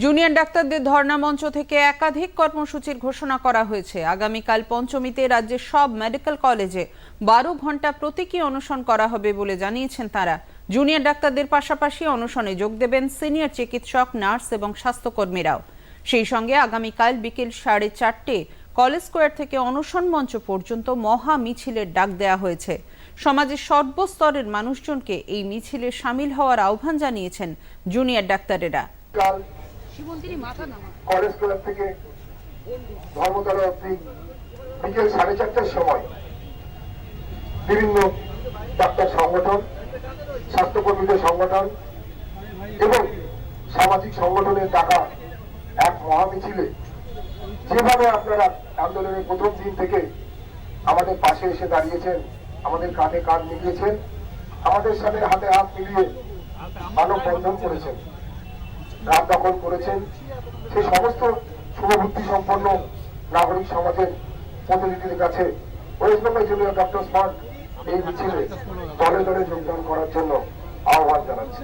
Junior ডাক্তারদের ধর্ণা মঞ্চ থেকে একাধিক কর্মসূচির ঘোষণা করা হয়েছে। আগামীকাল পঞ্চমীতে রাজ্যের সব মেডিকেল কলেজে বারো ঘণ্টা প্রতীকী অনশন করা হবে বলে জানিয়েছেন তারা। জুনিয়র ডাক্তারদের পাশাপাশি অনশনে যোগ দেবেন সিনিয়র চিকিৎসক, নার্স এবং স্বাস্থ্যকর্মীরাও। সেই সঙ্গে আগামীকাল বিকেল সাড়ে চারটে কলেজ স্কোয়ার থেকে অনশন মঞ্চ পর্যন্ত মহা মিছিলের ডাক দেওয়া হয়েছে। সমাজের সর্বস্তরের মানুষজনকে এই মিছিলে সামিল হওয়ার আহ্বান জানিয়েছেন জুনিয়র ডাক্তারেরা। কলেজ ক্লাব থেকে ধর্মতলা অব্দি বিকেল সাড়ে চারটার সময় বিভিন্ন ডাক্তার সংগঠন, স্বাস্থ্যকর্মীদের সংগঠন এবং সামাজিক সংগঠনের টাকা এক মহামিছিলে যেভাবে আপনারা আন্দোলনের প্রথম দিন থেকে আমাদের পাশে এসে দাঁড়িয়েছেন, আমাদের কাঁধে কাঁধ মিলিয়েছেন, আমাদের সাথে হাতে হাত মিলিয়ে মানববন্ধন করেছেন। রাত দখল করেছেন। সেই সমস্ত শুভবুদ্ধি সম্পন্ন নাগরিক সমাজের প্রতিনিধিদের কাছে West Bengal junior doctor smart এই মিছিলে দলে দলে যোগদান করার জন্য আহ্বান জানাচ্ছি।